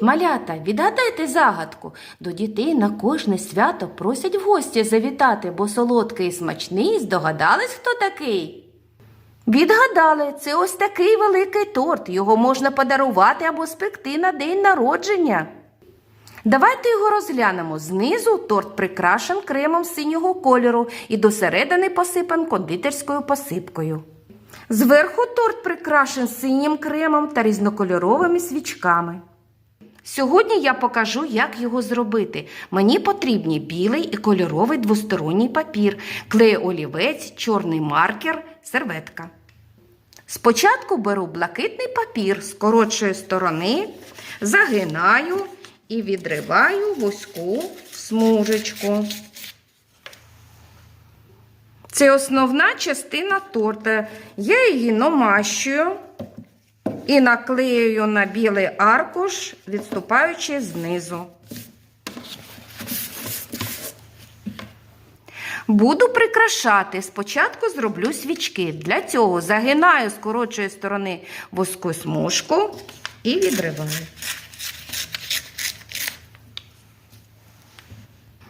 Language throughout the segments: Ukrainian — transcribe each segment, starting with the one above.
Малята, відгадайте загадку. До дітей на кожне свято просять в гості завітати, бо солодкий і смачний. Здогадались, хто такий? Відгадали, це ось такий великий торт. Його можна подарувати або спекти на день народження. Давайте його розглянемо. Знизу торт прикрашен кремом синього кольору і досередини посипан кондитерською посипкою. Зверху торт прикрашен синім кремом та різнокольоровими свічками. Сьогодні я покажу, як його зробити. Мені потрібні білий і кольоровий двосторонній папір, клей олівець, чорний маркер, серветка. Спочатку беру блакитний папір з коротшої сторони, загинаю і відриваю вузьку смужечку. Це основна частина торта. Я її намащую і наклеюю на білий аркуш, відступаючи знизу. Буду прикрашати. Спочатку зроблю свічки. Для цього загинаю з коротшої сторони воску смужку і відриваю.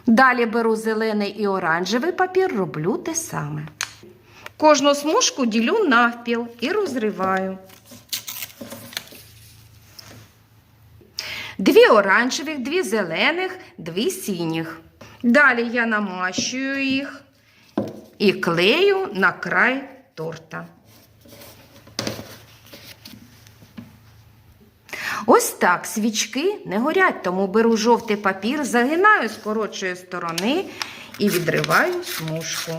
Далі беру зелений і оранжевий папір, роблю те саме. Кожну смужку ділю навпіл і розриваю. Дві оранжевих, дві зелених, дві синіх. Далі я намащую їх і клею на край торта. Ось так свічки не горять, тому беру жовтий папір, загинаю з коротшої сторони і відриваю смужку.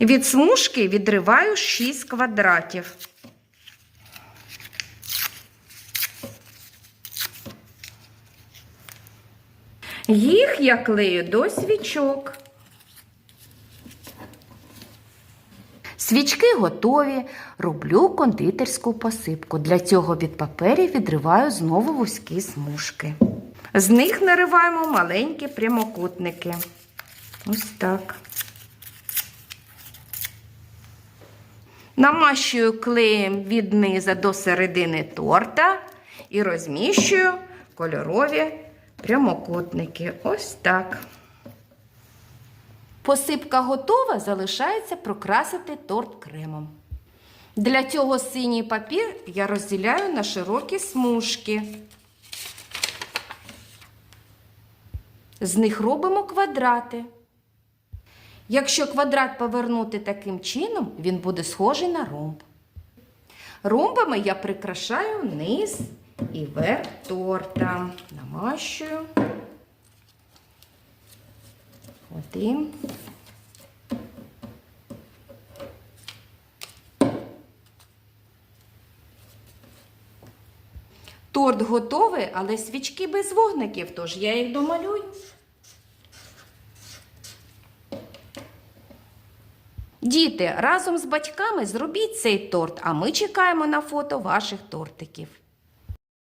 Від смужки відриваю 6 квадратів. Їх я клею до свічок. Свічки готові, роблю кондитерську посипку. Для цього від паперів відриваю знову вузькі смужки. З них нариваємо маленькі прямокутники. Ось так. Намащую клеєм від низа до середини торта і розміщую кольорові прямокутники. Ось так. Посипка готова, залишається прокрасити торт кремом. Для цього синій папір я розділяю на широкі смужки. З них робимо квадрати. Якщо квадрат повернути таким чином, він буде схожий на ромб. Ромбами я прикрашаю низ і верх торта. Намащую. Один. Торт готовий, але свічки без вогників, тож я їх домалюю. Діти, разом з батьками зробіть цей торт, а ми чекаємо на фото ваших тортиків.